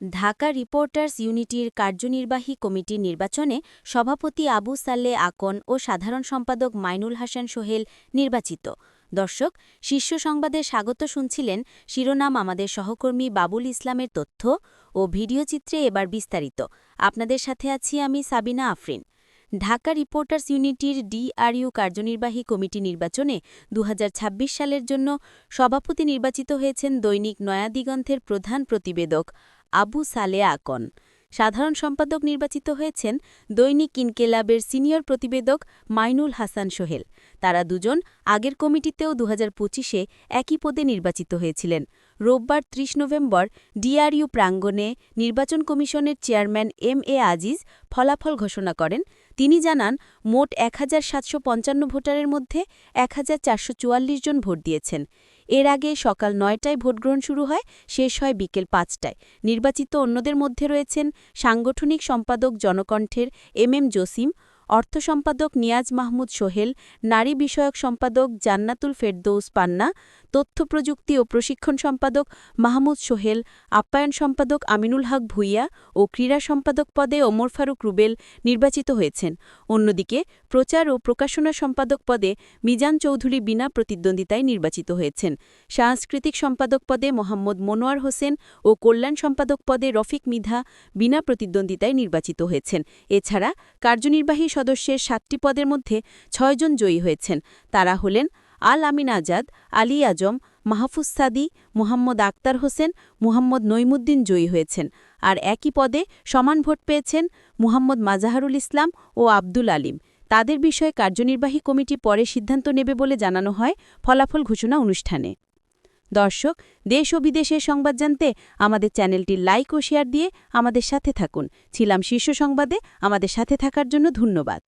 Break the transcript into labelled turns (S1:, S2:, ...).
S1: Dhaka reporters ইউনিটির কার্যনির্বাহী কমিটির নির্বাচনে সভাপতি আবু সাল্লে আকন ও সাধারণ সম্পাদক মাইনুল হাসান সোহেল নির্বাচিত। দর্শক, শীর্ষ সংবাদে স্বাগত শুনছিলেন শিরোনাম আমাদের সহকর্মী বাবুল ইসলামের তথ্য ও ভিডিওচিত্রে এবার বিস্তারিত। আপনাদের সাথে আছি আমি সাবিনা আফরিন। ঢাকা রিপোর্টার্স ইউনিটির ডিআরইউ কার্যনির্বাহী কমিটি নির্বাচনে দু হাজার ছাব্বিশ সালের জন্য সভাপতি নির্বাচিত হয়েছেন দৈনিক নয়াদিগন্থের প্রধান প্রতিবেদক আবু সালে আকন। সাধারণ সম্পাদক নির্বাচিত হয়েছেন দৈনিক ইনকেলাবের সিনিয়র প্রতিবেদক মাইনুল হাসান সোহেল। তারা দুজন আগের কমিটিতেও দু হাজার একই পদে নির্বাচিত হয়েছিলেন। রোববার ৩০ নভেম্বর ডিআরইউ প্রাঙ্গণে নির্বাচন কমিশনের চেয়ারম্যান এম এ আজিজ ফলাফল ঘোষণা করেন। তিনি জানান, মোট এক হাজার সাতশো পঞ্চান্ন ভোটারের মধ্যে এক হাজার চারশো চুয়াল্লিশ জন ভোট দিয়েছেন। এর আগে সকাল নয়টায় ভোটগ্রহণ শুরু হয়, শেষ হয় বিকেল পাঁচটায়। নির্বাচিত অন্যদের মধ্যে রয়েছেন সাংগঠনিক সম্পাদক জনকণ্ঠের এম এম জসিম অর্থ সম্পাদক নিয়াজ মাহমুদ সোহেল, নারী বিষয়ক সম্পাদক জান্নাতুল ফেরদৌস পান্না, তথ্য প্রযুক্তি ও প্রশিক্ষণ সম্পাদক মাহমুদ সোহেল, আপ্যায়ন সম্পাদক আমিনুল হক ভুইয়া ও ক্রীড়া সম্পাদক পদে ওমর ফারুক রুবেল নির্বাচিত হয়েছেন। অন্যদিকে প্রচার ও প্রকাশনা সম্পাদক পদে মিজান চৌধুরী বিনা প্রতিদ্বন্দ্বিতায় নির্বাচিত হয়েছেন। সাংস্কৃতিক সম্পাদক পদে মোহাম্মদ মনোয়ার হোসেন ও কল্যাণ সম্পাদক পদে রফিক মিধা বিনা প্রতিদ্বন্দ্বিতায় নির্বাচিত হয়েছেন। এছাড়া কার্যনির্বাহী সদস্যের সাতটি পদের মধ্যে ছয়জন জয়ী হয়েছেন। তারা হলেন আল আমিন আজাদ আলী আজম মাহফুজ সাদি, মুহাম্মদ আক্তার হোসেন, মুহাম্মদ নইমুদ্দিন জয়ী হয়েছেন। আর একই পদে সমান ভোট পেয়েছেন মুহাম্মদ মাজাহারুল ইসলাম ও আব্দুল আলিম। তাদের বিষয়ে কার্যনির্বাহী কমিটি পরে সিদ্ধান্ত নেবে বলে জানানো হয়। ফলাফল ঘোষণা অনুষ্ঠানে। দর্শক, দেশ ও বিদেশের সংবাদ জানতে আমাদের চ্যানেলটি লাইক ও শেয়ার দিয়ে আমাদের সাথে থাকুন। ছিলাম শীর্ষ সংবাদে, আমাদের সাথে থাকার জন্য ধন্যবাদ।